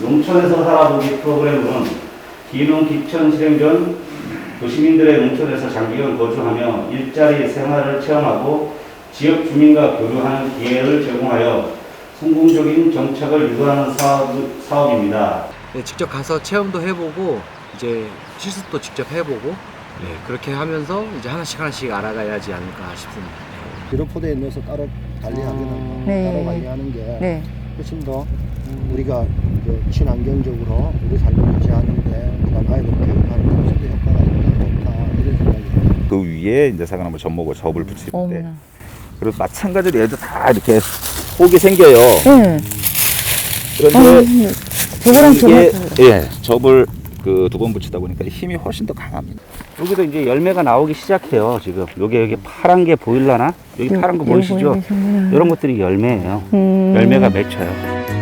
농촌에서 살아보기 프로그램은 기농 기천 실행 전 도시민들의 농촌에서 장기간 거주하며 일자리 생활을 체험하고 지역 주민과 교류하는 기회를 제공하여 성공적인 정착을 유도하는 사업, 사업입니다. 네, 직접 가서 체험도 해보고 이제 실습도 직접 해보고 네, 그렇게 하면서 이제 하나씩 하나씩 알아가야지 않을까 싶습니다. 비료포대에 넣어서 따로 관리하기는 네. 따로 관리하는 게 네. 훨씬 더 우리가 그 친환경적으로 우리 삶을 유지하는데 그다음 아이들 교육하는 데 훨씬 더 효과가 있다 좋다 이런 생각이 듭니다. 그 위에 이제 사과나무 접목을 접을 붙이는데 어머나. 그리고 마찬가지로 얘도 다 이렇게 속이 생겨요. 네. 그런데 아, 저거랑 이게 저거. 예 접을 그 두 번 붙이다 보니까 힘이 훨씬 더 강합니다. 여기도 이제 열매가 나오기 시작해요. 지금 여기 여기 파란 게 보일라나? 여기 파란 거 보이시죠? 이런 것들이 열매예요. 음. 열매가 맺혀요.